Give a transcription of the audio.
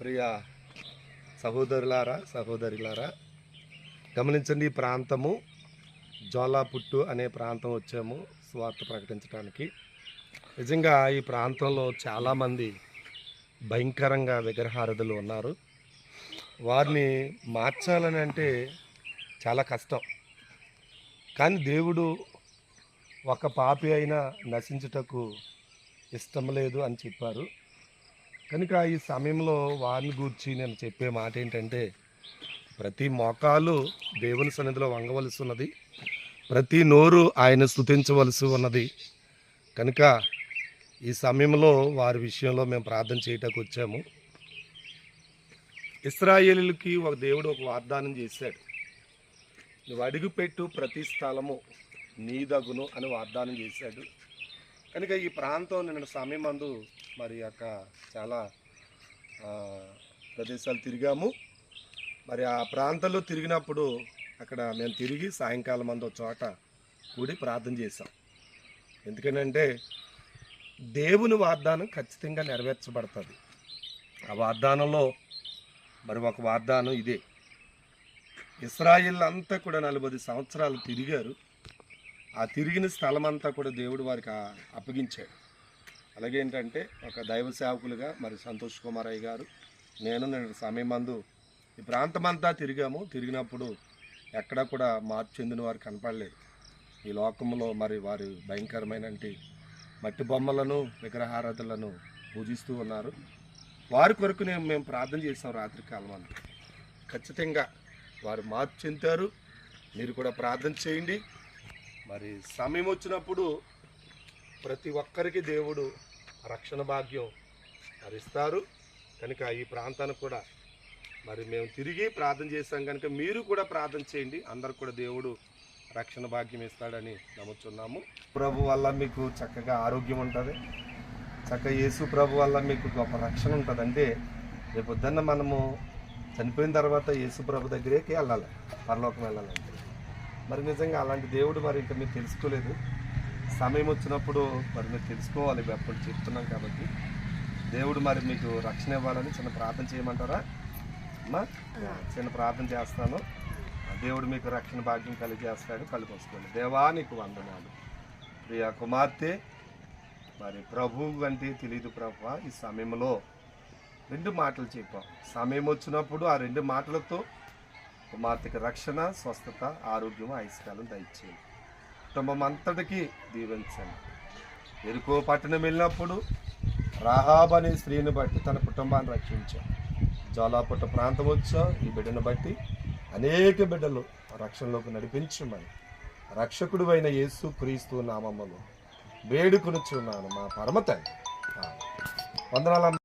ప్రియ సహోదరులారా సహోదరులారా గమనించండి ఈ ప్రాంతము జోలాపుట్టు అనే ప్రాంతం వచ్చాము స్వార్థ ప్రకటించడానికి నిజంగా ఈ ప్రాంతంలో చాలామంది భయంకరంగా విగ్రహారధులు ఉన్నారు. వారిని మార్చాలని అంటే చాలా కష్టం. కానీ దేవుడు ఒక పాపి అయినా నశించుటకు ఇష్టం లేదు అని చెప్పారు. కనుక ఈ సమయంలో వారిని గూర్చి నేను చెప్పే మాట ఏంటంటే ప్రతి మోకాలు దేవుని సన్నిధిలో వంగవలసి ఉన్నది ప్రతి నోరు ఆయన స్తుతించవలసి ఉన్నది. కనుక ఈ సమయంలో వారి విషయంలో మేము ప్రార్థన చేయటానికి వచ్చాము. ఇస్రాయేలీలకి ఒక దేవుడు ఒక వాగ్దానం చేశాడు. నువ్వు అడుగుపెట్టు ప్రతి స్థలము నీదగును అని వాగ్దానం చేశాడు. కనుక ఈ ప్రాంతం నిన్న సమయం మందు మరి యొక్క చాలా ప్రదేశాలు తిరిగాము. మరి ఆ ప్రాంతంలో తిరిగినప్పుడు అక్కడ మేము తిరిగి సాయంకాలం మందు చోట కూడి ప్రార్థన చేశాం. ఎందుకనంటే దేవుని వాగ్దానం ఖచ్చితంగా నెరవేర్చబడుతుంది. ఆ వాగ్దానంలో మరి ఒక వాగ్దానం ఇదే. ఇస్రాయిల్ అంతా కూడా నలభై సంవత్సరాలు తిరిగారు. ఆ తిరిగిన స్థలం అంతా కూడా దేవుడు వారికి అప్పగించాడు. అలాగే ఏంటంటే ఒక దైవ సేవకులుగా మరి సంతోష్ కుమార్ అయ్య గారు నేను నేను సమయం మందు ఈ ప్రాంతం అంతా తిరిగాము. తిరిగినప్పుడు ఎక్కడా కూడా మార్పు చెందిన వారు కనపడలేదు. ఈ లోకంలో మరి వారి భయంకరమైన మట్టి బొమ్మలను విగ్రహారాధనలను పూజిస్తూ ఉన్నారు. వారి కొరకు నేను మేము ప్రార్థన చేసాం రాత్రి కాలం అంతా. ఖచ్చితంగా వారు మార్పు చెందారు. మీరు కూడా ప్రార్థన చేయండి. మరి సమయం వచ్చినప్పుడు ప్రతి ఒక్కరికి దేవుడు రక్షణ భాగ్యం మరి ఇస్తారు కనుక ఈ ప్రాంతానికి కూడా మరి మేము తిరిగి ప్రార్థన చేశాం కనుక మీరు కూడా ప్రార్థన చేయండి. అందరు కూడా దేవుడు రక్షణ భాగ్యం ఇస్తాడని నమ్ముతున్నాము ప్రభు వల్ల మీకు చక్కగా ఆరోగ్యం ఉంటుంది. చక్కగా యేసు ప్రభు వల్ల మీకు గొప్ప రక్షణ ఉంటుంది. అంటే రేపు పొద్దున్న మనము చనిపోయిన తర్వాత యేసు ప్రభు దగ్గరికి వెళ్ళాలి. పరలోకం వెళ్ళాలంటే. మరి నిజంగా అలాంటి దేవుడు మరి ఇంకా మీరు తెలుసుకోలేదు. సమయం వచ్చినప్పుడు మరి మీరు తెలుసుకోవాలి ఎప్పుడు అప్పుడు చెప్తున్నాం కాబట్టి. దేవుడు మరి మీకు రక్షణ ఇవ్వాలని చిన్న ప్రార్థన చేయమంటారా? అమ్మా చిన్న ప్రార్థన చేస్తాను. దేవుడు మీకు రక్షణ భాగ్యం కలిగజేస్తాడు కలిపొచ్చుకోండి దేవా నీకు వందనాలు. ప్రియ కుమార్తె మరి ప్రభు అంటే తెలియదు ప్రభు ఈ సమయంలో రెండు మాటలు చెప్పాం. సమయం వచ్చినప్పుడు ఆ రెండు మాటలతో కుమార్తెకి రక్షణ స్వస్థత ఆరోగ్యం ఆయుష్కాలం దయచేయండి కుటుంబం అంతటికీ దీవించండి. ఎరుకో పట్టణం వెళ్ళినప్పుడు రాహాబ్ అనే స్త్రీని బట్టి తన కుటుంబాన్ని రక్షించాం. జోలాపుట్ట ప్రాంతం వచ్చాం ఈ బిడ్డను బట్టి అనేక బిడ్డలు రక్షణలోకి నడిపించమని. రక్షకుడు అయిన యేసు క్రీస్తు నామములు వేడుకొనుచున్నాను మా పరమ తండ్రి. వందనాలమ్మ